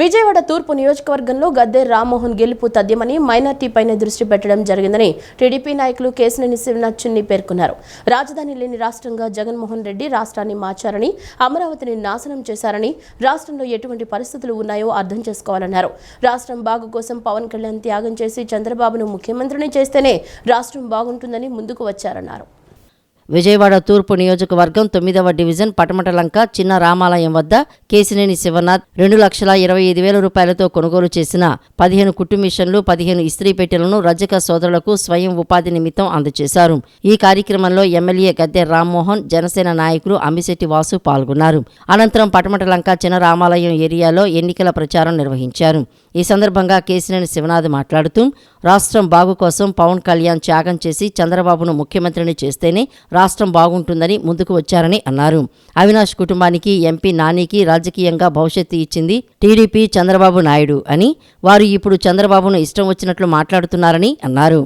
విజయవాడ తూర్పు నియోజకవర్గంలో గద్దె రామ్మోహన్ గెలుపు తథ్యమని మైనార్టీపైనే దృష్టి పెట్టడం జరిగిందని టీడీపీ నాయకులు కేశినేని శివనాథ్ చున్ని పేర్కొన్నారు. రాజధాని లేని రాష్ట్రంగా జగన్మోహన్ రెడ్డి రాష్ట్రాన్ని మార్చారని అమరావతిని నాశనం చేశారని రాష్ట్రంలో ఎటువంటి పరిస్థితులు ఉన్నాయో అర్థం చేసుకోవాలన్నారు. రాష్ట్రం బాగు కోసం పవన్ కళ్యాణ్ త్యాగం చేసి చంద్రబాబును ముఖ్యమంత్రిని చేస్తేనే రాష్ట్రం బాగుంటుందని ముందుకు వచ్చారన్నారు. విజయవాడ తూర్పు నియోజకవర్గం తొమ్మిదవ డివిజన్ పటమటలంక చిన్న రామాలయం వద్ద కేసినేని శివనాథ్ రెండు లక్షల ఇరవై ఐదు వేల రూపాయలతో కొనుగోలు చేసిన పదిహేను కుట్టు మిషన్లు పదిహేను ఇస్త్రీ పెట్టెలను రజక సోదరులకు స్వయం ఉపాధి నిమిత్తం అందజేశారు. ఈ కార్యక్రమంలో ఎమ్మెల్యే గద్దె రామ్మోహన్ జనసేన నాయకులు అమ్మిశెట్టి వాసు పాల్గొన్నారు. అనంతరం పటమటలంక చిన్న రామాలయం ఏరియాలో ఎన్నికల ప్రచారం నిర్వహించారు. ఈ సందర్భంగా కేసినేని శివనాథ్ మాట్లాడుతూ రాష్ట్రం బాగు కోసం పవన్ కళ్యాణ్ త్యాగం చేసి చంద్రబాబును ముఖ్యమంత్రిని చేస్తేనే రాష్ట్రం బాగుంటుందని ముందుకు వచ్చారని అన్నారు. అవినాష్ కుటుంబానికి ఎంపీ నానికి రాజకీయంగా భవిష్యత్తు ఇచ్చింది టీడీపీ చంద్రబాబు నాయుడు అని వారు ఇప్పుడు చంద్రబాబును ఇష్టం వచ్చినట్లు మాట్లాడుతున్నారని అన్నారు.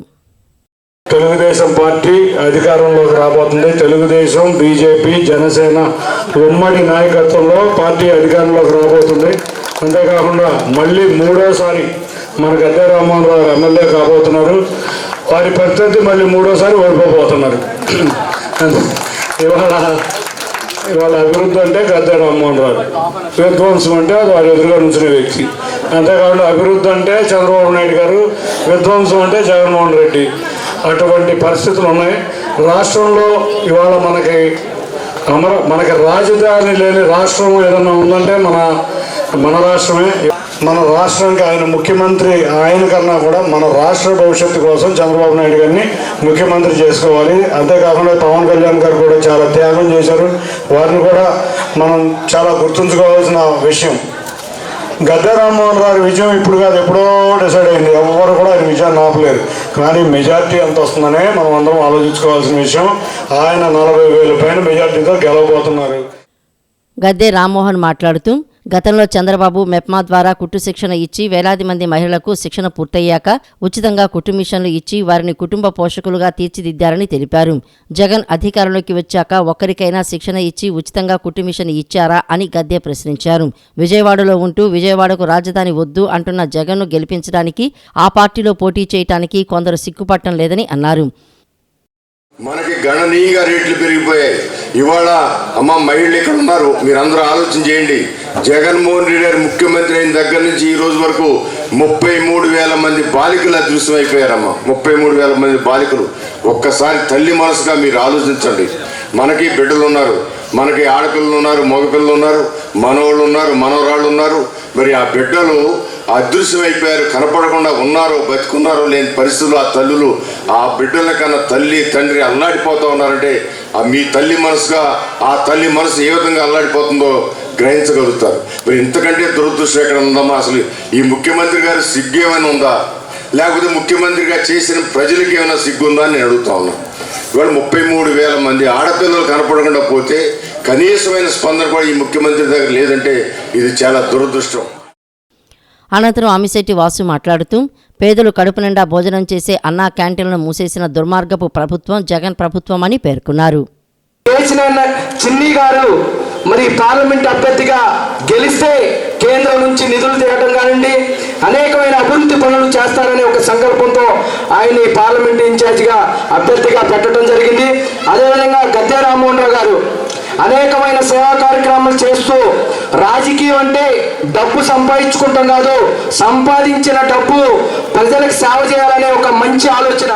తెలుగుదేశం పార్టీ అధికారంలోకి రాబోతుంది. తెలుగుదేశం బీజేపీ జనసేన ఉమ్మడి నాయకత్వంలో పార్టీ అధికారంలోకి రాబోతుంది. అంతేకాకుండా మళ్ళీ మూడోసారి మన గద్దె రామ్మోహన్ ఎమ్మెల్యే కాబోతున్నారు. వారి ప్రత్యర్థి మళ్ళీ మూడోసారి ఓడిపోబోతున్నారు. ఇవాళ ఇవాళ అభివృద్ధి అంటే గద్దె రామ్మోహన్ రావు. విధ్వంసం అంటే అది వారి ఎదురుగా నుంచిన వ్యక్తి. అంతేకాకుండా అభివృద్ధి అంటే చంద్రబాబు నాయుడు గారు విధ్వంసం అంటే జగన్మోహన్ రెడ్డి. అటువంటి పరిస్థితులు ఉన్నాయి. రాష్ట్రంలో ఇవాళ మనకి అమర మనకి రాజధాని లేని రాష్ట్రం ఏదన్నా ఉందంటే మన మన రాష్ట్రమే మన రాష్ట్రానికి ఆయన ముఖ్యమంత్రి ఆయన కన్నా కూడా మన రాష్ట్ర భవిష్యత్తు కోసం చంద్రబాబు నాయుడు గారిని ముఖ్యమంత్రి చేసుకోవాలి. అంతేకాకుండా పవన్ కళ్యాణ్ గారు కూడా చాలా త్యాగం చేశారు. వారిని కూడా మనం చాలా గుర్తుంచుకోవాల్సిన విషయం. గద్దె రామ్మోహన్ గారి విజయం ఇప్పుడు కాదు ఎప్పుడో డిసైడ్ అయింది. ఎవరు కూడా ఆయన విజయాన్ని ఆపలేరు. కానీ మెజార్టీ ఎంత వస్తుందనే మనం అందరం ఆలోచించుకోవాల్సిన విషయం. ఆయన నలభై వేల పైన మెజార్టీతో గెలవబోతున్నారు. గద్దె రామ్మోహన్ మాట్లాడుతూ గతంలో చంద్రబాబు మెప్మా ద్వారా కుట్టు శిక్షణ ఇచ్చి వేలాది మంది మహిళలకు శిక్షణ పూర్తయ్యాక ఉచితంగా కుట్టు మిషన్లు ఇచ్చి వారిని కుటుంబ పోషకులుగా తీర్చిదిద్దారని తెలిపారు. జగన్ అధికారంలోకి వచ్చాక ఒక్కరికైనా శిక్షణ ఇచ్చి ఉచితంగా కుట్టు మిషన్ ఇచ్చారా అని గద్దె ప్రశ్నించారు. విజయవాడలో ఉంటూ విజయవాడకు రాజధాని వద్దు అంటున్న జగన్ను గెలిపించడానికి ఆ పార్టీలో పోటీ చేయటానికి కొందరు సిగ్గుపట్టం లేదని అన్నారు. మనకి గణనీయంగా రేట్లు పెరిగిపోయాయి. ఇవాళ అమ్మ మహిళలు ఇక్కడ ఉన్నారు. మీరందరూ ఆలోచన చేయండి. జగన్మోహన్ రెడ్డి గారు ముఖ్యమంత్రి అయిన దగ్గర నుంచి ఈ రోజు వరకు ముప్పై మూడు వేల మంది బాలికలు అదృశ్యం అయిపోయారమ్మా ముప్పై మూడు వేల మంది బాలికలు. ఒక్కసారి తల్లి మనసుగా మీరు ఆలోచించండి. మనకి బిడ్డలు ఉన్నారు మనకి ఆడపిల్లలు ఉన్నారు మగపిల్లలు ఉన్నారు మనవాళ్ళు ఉన్నారు మనవరాళ్ళు ఉన్నారు. మరి ఆ బిడ్డలు అదృశ్యమైపోయారు కనపడకుండా ఉన్నారో బతుకున్నారో లేని పరిస్థితులు ఆ తల్లులు ఆ బిడ్డల కన్నా తల్లి తండ్రి అల్లాడిపోతూ ఉన్నారంటే ఆ మీ తల్లి మనసుగా ఆ తల్లి మనసు ఏ విధంగా అల్లాడిపోతుందో గ్రహించగలుగుతారు. మరి ఇంతకంటే దురదృష్టం ఎక్కడ ఉందమ్మా అసలు ఈ ముఖ్యమంత్రి గారు సిగ్గు ఏమైనా ఉందా? లేకపోతే ముఖ్యమంత్రిగా చేసిన ప్రజలకి ఏమైనా సిగ్గు ఉందా అని నేను అడుగుతా ఉన్నాను ఇవాళ ముప్పై మూడు వేల మంది ఆడపిల్లలు కనపడకుండా పోతే కనీసమైన స్పందన కూడా ఈ ముఖ్యమంత్రి దగ్గర లేదంటే ఇది చాలా దురదృష్టం. అనంతరం అమిశెట్టి వాసు మాట్లాడుతూ పేదలు కడుపు నిండా భోజనం చేసే అన్నా క్యాంటీన్లను మూసేసిన దుర్మార్గపు ప్రభుత్వం జగన్ ప్రభుత్వం అని పేర్కొన్నారు చిన్ని గారు మరి పార్లమెంట్ అభ్యర్థిగా గెలిస్తే కేంద్రం నుంచి నిధులు తీయడం కానివ్వండి అనేకమైన అభివృద్ధి పనులు చేస్తారనే ఒక సంకల్పంతో ఆయన్ని పార్లమెంట్ ఇన్ఛార్జిగా అభ్యర్థిగా పెట్టడం జరిగింది. అదేవిధంగా గద్దె రామ్మోహన్ రావు గారు అనేకమైన సేవా కార్యక్రమాలు చేస్తూ రాజకీయం అంటే డబ్బు సంపాదించుకుంటాం కాదు సంపాదించిన డబ్బు ప్రజలకు సేవ చేయాలనే ఒక మంచి ఆలోచన.